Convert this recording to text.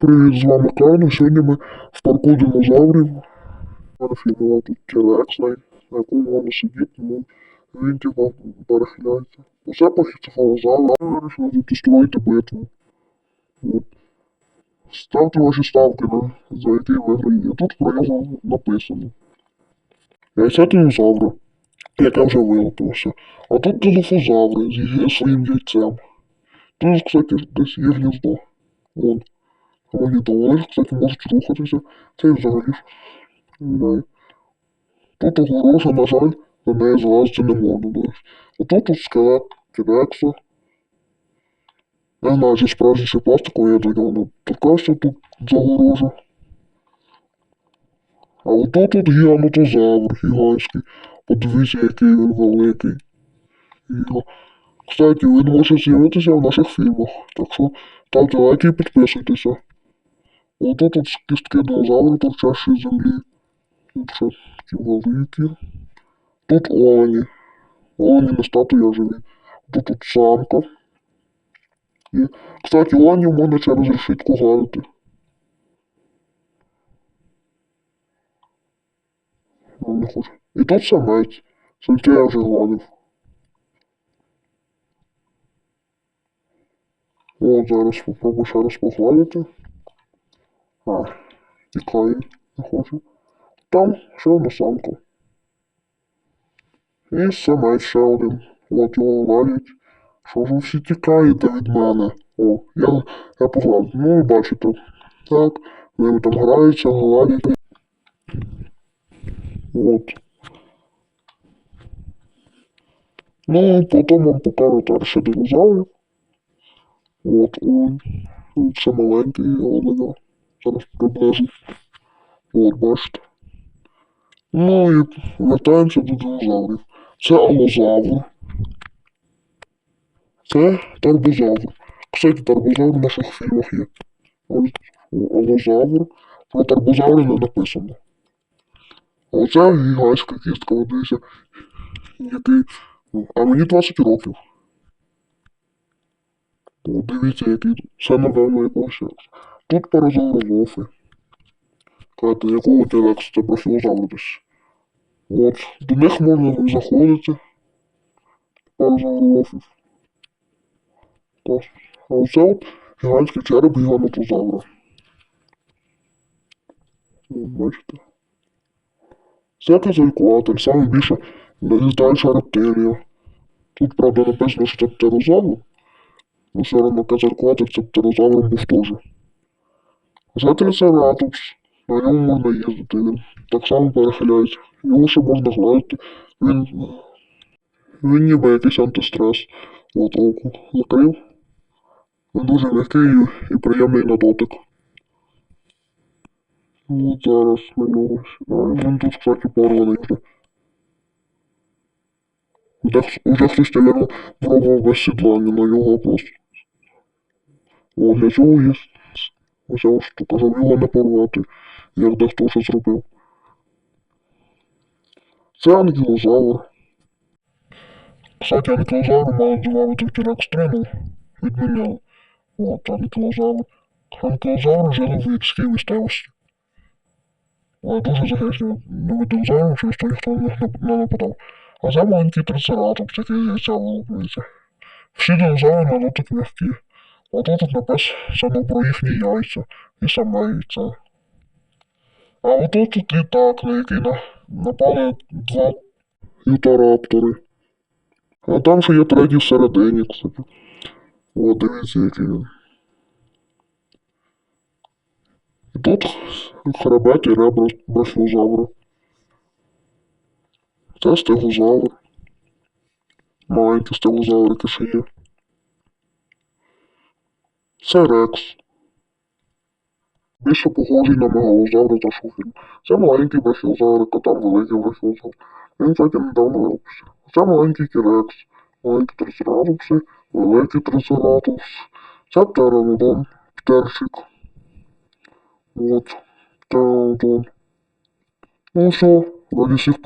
Привіт, з вами Карно. Сьогодні ми в парку динозаврів. Перефільмував тут T-Rex, на, якому можна сидіти, тому він типа перехиляється. Усе пахіцефалозавр, а ми вирішили затестувати битву. От. Ставте ваші ставки, на, за який виграє. Тут про нього написано. Яйця динозавра, яке вже вилупилося. А тут дилофозаври з своїм яйцем. Тут, кстати, десь є гніздо. Вон. Магнітоли, кстати, можуть рухатися. Це взагалі знаю. Тут огорожа, на жаль, на неї залазити не можна. десь. Отут тут скелет Тірекса. Не знаю, чи справжній чи пластиковий, я до нього не торкався тут загорожа. А отут тут гіанотозавр гігантський. Подивіться, який він великий. Його. Кстати, він може з'явитися в наших фільмах. Так що ставте лайки і підписуйтеся. Ото тут кістки динозавра торчащі з землі. Ще такі великі. Тут олені. Олені не статуя живі. Тут тут самка. І, кстати, оленів можна через решітку гладити. Ну, не хочу. І тут самець. Самця я вже гладив. О, зараз попробую ще раз погладити. А, тікає, не хочу. Там ще одна самка. І самець ще один. От його ловлять. Що ж ви всі тікаєте від мене? О, я, я погладив. Ну, ви бачите. Так, вони там граються, гладять. От. Ну, потім вам покажу далі динозаврів. От, ой. Це маленький оленя. Зараз. От, бачите. Ну і вертаємося до динозаврів. Це алозавр. Це тарбозавр. Кстати, тарбозавр в наших фільмах є. Алозавр. Про тарбозавра не написано. Оце гігантська кістка, дивіться. Який. А мені 20 років. О, дивіться, який. Це, напевно, якогось. Тут паразавролофи. Кати, якого телекс, це профілозавр десь. От, до них можна заходити. Паразавролофів. Так. А оце от гігантський череп гігантозавра. Бачите? Це казалькуатор, саме більше літаюча рептилія. Тут, правда, написано, що це птерозавр. Ну, все одно казалькуатор це птерозавром був теж. Це трицератопс. На ньому можна їздити, так само перехиляється. Його ще можна гладити. Він, він ніби якийсь антистрес. От око закрив. Він дуже легкий і, приємний на дотик. От зараз на нього. Він тут, кстати, порваний вже. Уже, хтось, наверное, пробував без сідлання на нього просто. О, для цього є ось ця штука, щоб його не порвати, як дехто вже зробив. Це ангелозавр. Кстати, ангелозавр мали добавити в T-Rex Trainer. Відміняли. От ангелозавр. Ангелозавр жили в гірській місцевості. Але дуже захищені нові динозаври, через то ніхто на них не, не нападав. А це маленький трицератопс, який яйця вилуплюється. Всі динозаври на дотик м'які. А тут тут написано про їхні яйця і саме яйце. А отут тут літак, на який на, напали два ютараптори. А там ще є третій всередині, кстати. О, дивіться, який він. І тут хребет і ребра брахіозавра. Це стегозавр. Маленький стегозавр, який ще є. Це Рекс. Більше похожий на мегалозавра та шуфіль. Це маленький брахіозавр, а великий брахіозавр. Він, кстати, недавно випустився. Це маленький кірекс, маленький трицератопси, великий трицератопс. Це птеранодон, птерчик. От, птеранодон. Ну що, раді всіх